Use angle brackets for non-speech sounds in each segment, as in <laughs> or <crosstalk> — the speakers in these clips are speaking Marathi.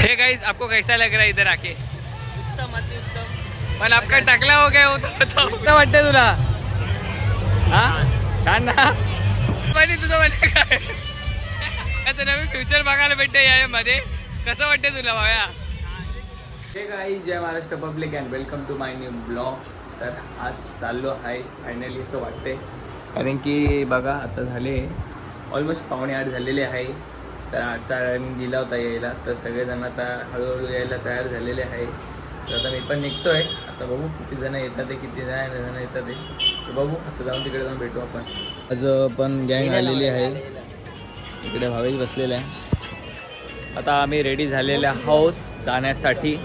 हे गाइस आपको कैसा लग रहा है इधर आके? उत्तम अतिउत्तम पण आपका टाकला हो गया होता कसं वाटतं तुला। हा? छान ना? पण तुझं म्हणणं काय आता नवीन फ्युचर बघायला भेटते या मध्ये कसं वाटतं तुला भाव्या हे काही जय Maharashtra public and welcome to my new blog तर आज चाललो आहे फायनली असं वाटते कारण की बघा आता झाले ऑलमोस्ट पावणे आठ झालेले आहे. तर आजचा टायमिंग दिला होता यायला. तर सगळेजण आता हळूहळू यायला तयार झालेले आहे. तर आता मी पण निघतोय. आता बघू किती जण येतात ते किती जण जण येतात ते तर बघू आता जाऊन तिकडे जाऊन भेटू आपण. आज पण गँग आलेली आहे. इकडे भावेश बसलेला आहे. आता आम्ही रेडी झालेले आहोत जाण्यासाठी.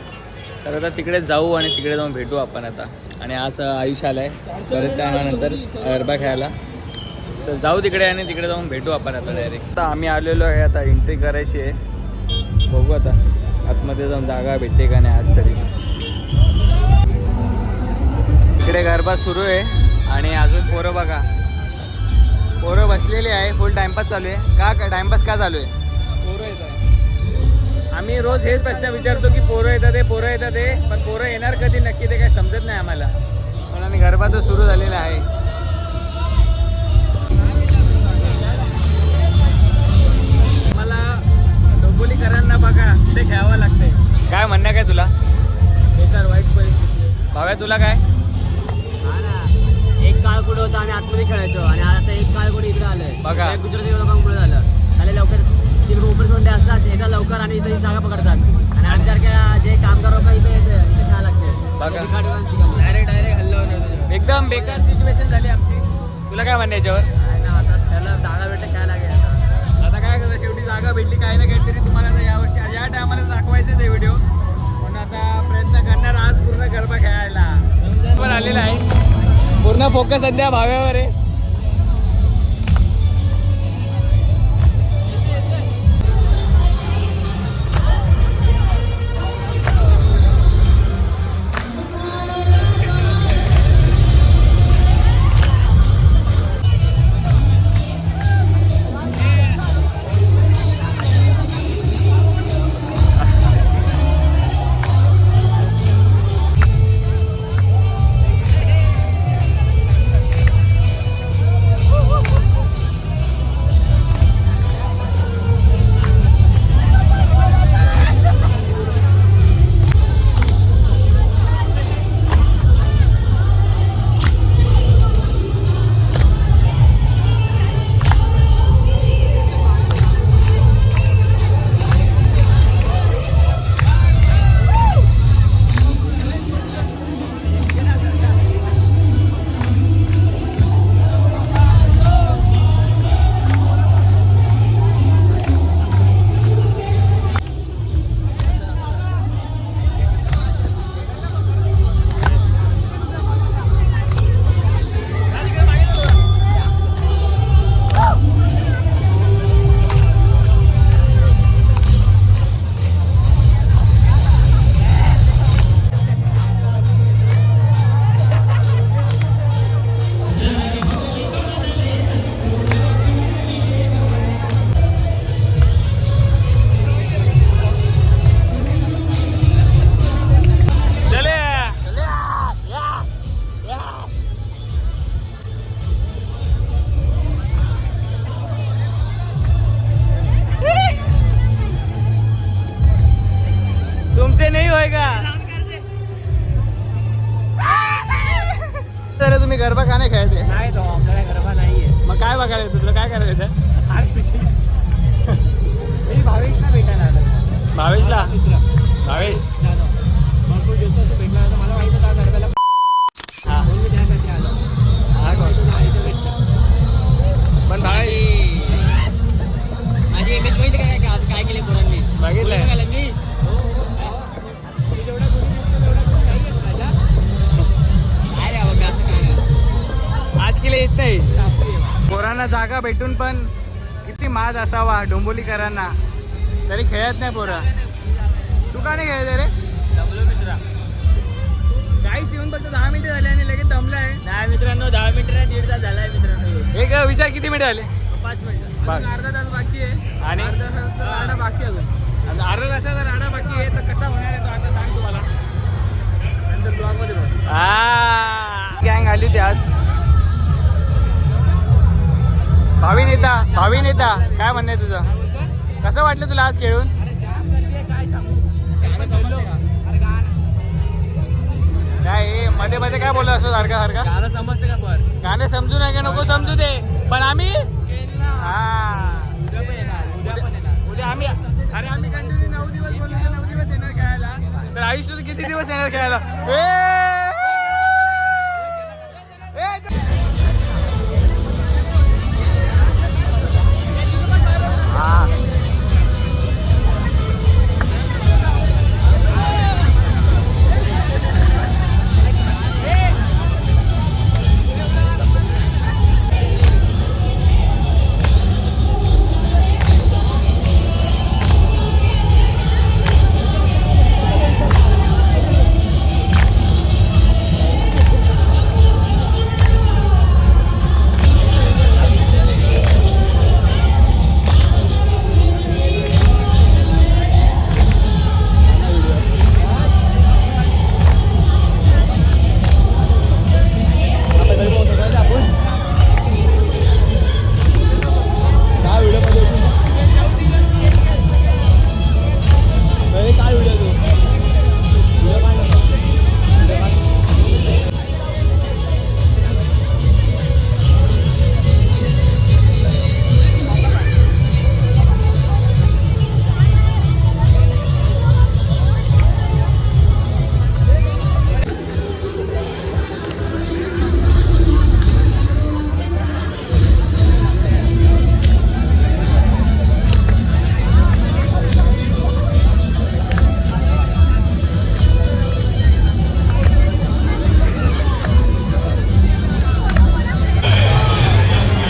तर आता तिकडे जाऊ आणि तिकडे जाऊन भेटू आपण आता. आणि आज आयुष आलाय. परत त्यानंतर गरबा खेळायला. तर जाऊ तिकडे आणि तिकडे जाऊन भेटू आपण आता डायरेक्ट आता आम्ही आलेलो आहे आता एंट्री करायची आहे. बघू आता आतमध्ये जाऊन जागा भेटते का नाही आज तरी. इकडे गरबा सुरू आहे आणि अजून पोरं बघा. पोरं बसलेली आहे फुल टाइमपास चालू आहे. का का टाइमपास का चालू आहे? पोरं येत आहे आम्ही रोज हेच प्रश्न विचारतो की पोरं येतात ते पोरं येतात ते पण पोरं येणार कधी नक्की ते काही समजत नाही आम्हाला. पण आणि गरबा तर सुरू झालेला आहे. डोंबोलीकरांना बघा ते खेळावं लागते काय म्हणणं काय तुला? बेकार वाईट परिस्थिती भाव्या तुला काय? हा ना. एक काळ कुठं होता आम्ही आतमध्ये खेळायचो. आणि आता एक काळ कुठे इकडे आलोय. बघा. हे गुजराती लोकांमुळे झालं. चालेल लवकर तिकडे ओपन सोंडे असतात एकदा लवकर आणि इथे जागा पकडतात. आणि आमच्यासारख्या जे कामगार लोक इथे येते इथे खेळायला लागते बघा. डायरेक्ट डायरेक्ट हल्लं एकदम बेकार. सिच्युएशन झाली आमची. तुला काय म्हणणं याच्यावर? आता त्याला जागा भेटते काय लागेल आता शेवटी जागा भेटली. काही ना काहीतरी तुम्हाला आता यावर्षी या टायमाला दाखवायचे ते व्हिडिओ पण आता प्रयत्न करणार आज पूर्ण गरबा खेळायला. पण आलेला आहे. पूर्ण फोकस सध्या भाव्यावर आहे. येतं तुला काय मी भावेशला भेटायला आलो भावेशला भावेश. भरपूर दिवसाचं भेटला होता मला माहीत होता गरब्याला हा म्हणून मी त्यासाठी आलो हा? माहीत भेटलं. पण भाई माझी इमेज माहिती काय काय केले पोरांनी बघायला? मी असं. आज केले येत नाही आहे. पोरांना जागा भेटून पण किती माज असावा डोंबोलीकरांना. तरी खेळत नाही पोरं. तू का नाही खेळत रे? दमलो मित्रा. काहीच येऊन फक्त दहा मिनिटं झाले आणि लगेच दमलं आहे. दहा मित्रांनो दहा मिनिटं दीड तास झाला आहे मित्रांनो. एक विचार किती मिनिटं झाले पाच मिनिटं. अर्धा तास बाकी आहे. आणि? अर्धा तास बाकी अजून. अर्धा तासाचा आडा बाकी आहे तर कसा होणार आहे तो आता सांग तुम्हाला. नंतर गँग आली होती आज. भावी नेता भावी नेता काय म्हणणं आहे तुझं? कसं वाटलं तुला आज खेळून? काय मध्ये मध्ये काय बोलत असतो सारखा सारखा? गाणं समजतं का पण? गाणे समजू नये का नको समजू दे. पण आम्ही? हा. उद्या उद्या आम्ही अरे आम्ही कंटिन्यू नऊ दिवस बोललो तर नऊ दिवस येणार खेळायला. तर आयुष तुझं किती दिवस येणार खेळायला?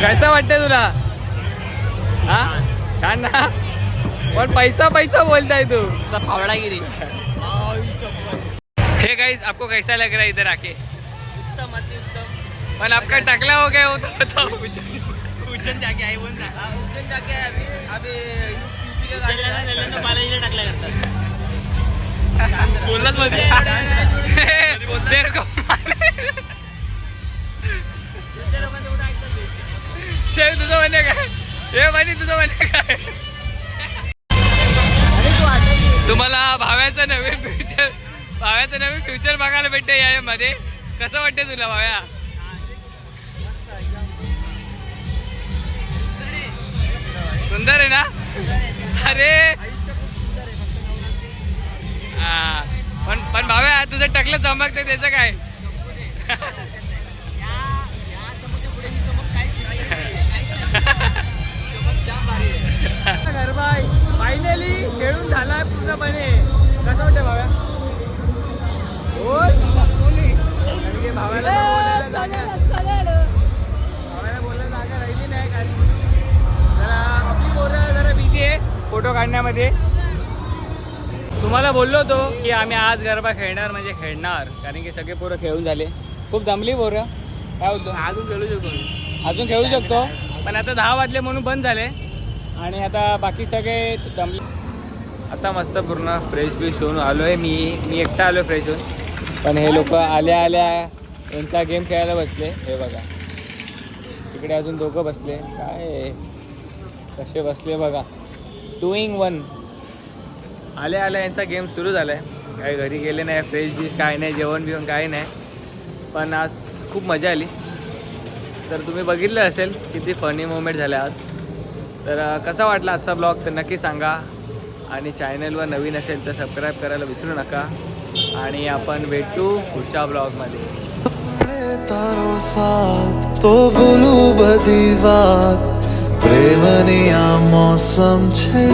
कसं वाटतं तुला? हा? छान ना? पण पैसा पैसा बोलताय तू. फावडागिरी. हे गाइस आपको कैसा लग रहा है इधर आके? उत्तम अतिउत्तम पण आपका टकला हो गया हो तो बताओ. उज्जैन जाके आई बोल ना. उज्जैन जाके अभी अभी यूपी के गाड़ी बालाजीला टाकल्या करतात बोललाच मध्ये. <laughs> तेरे को शेव तुझं म्हणे काय? हे म्हणे तुझं म्हणे काय? तुम्हाला भाव्याचं नवीन फ्युचर भाव्याचं नवीन फ्युचर बघायला भेटतं या मध्ये. कसं वाटतं तुला भाव्या? सुंदर आहे ना? अरे! हा. पण पण भाव्या तुझं टकलं चमकते त्याचं काय? गरबाई फायनली खेळून झालाय पूर्णपणे. कसं वाटतं भाव्या? बोल. कारण की भावाला भावाला बोलायला जागा राहिली नाही कारण जरा आपली पोरं जरा बिझी आहे फोटो काढण्यामध्ये. तुम्हाला बोललो होतो की आम्ही आज गरबा खेळणार म्हणजे खेळणार. कारण की सगळे पोरं खेळून झाले. खूप जमली पोरं. काय बोलतो? अजून खेळू शकतो. अजून खेळू शकतो. पण आता दहा वाजले म्हणून बंद झाले. आणि आता बाकी सगळे जमले आता मस्त पूर्ण फ्रेश बिश होऊन आलो आहे मी. मी एकटा आलो फ्रेश होऊन. पण हे लोक आल्या आल्या यांचा गेम खेळायला बसले. हे बघा. तिकडे अजून दोघं बसले. काय? आहे? कसे बसले बघा. डुईंग वन आल्या आल्या यांचा गेम सुरू झाला आहे काही घरी गेले नाही फ्रेश बीश काय नाही जेवण बिवण काही नाही. पण आज खूप मजा आली. तर तुम्ही बघितलं असेल किती फनी मोमेंट झाले आज तर अं, कसा वाटला आजचा ब्लॉग तर नक्की सांगा आणि चॅनलवर नवीन असेल तर सबस्क्राईब करायला विसरू नका आणि आपण भेटू पुढच्या ब्लॉगमध्ये તારો સાથ તો ભૂલું બધી વાત પ્રેમની આ મોસમ છે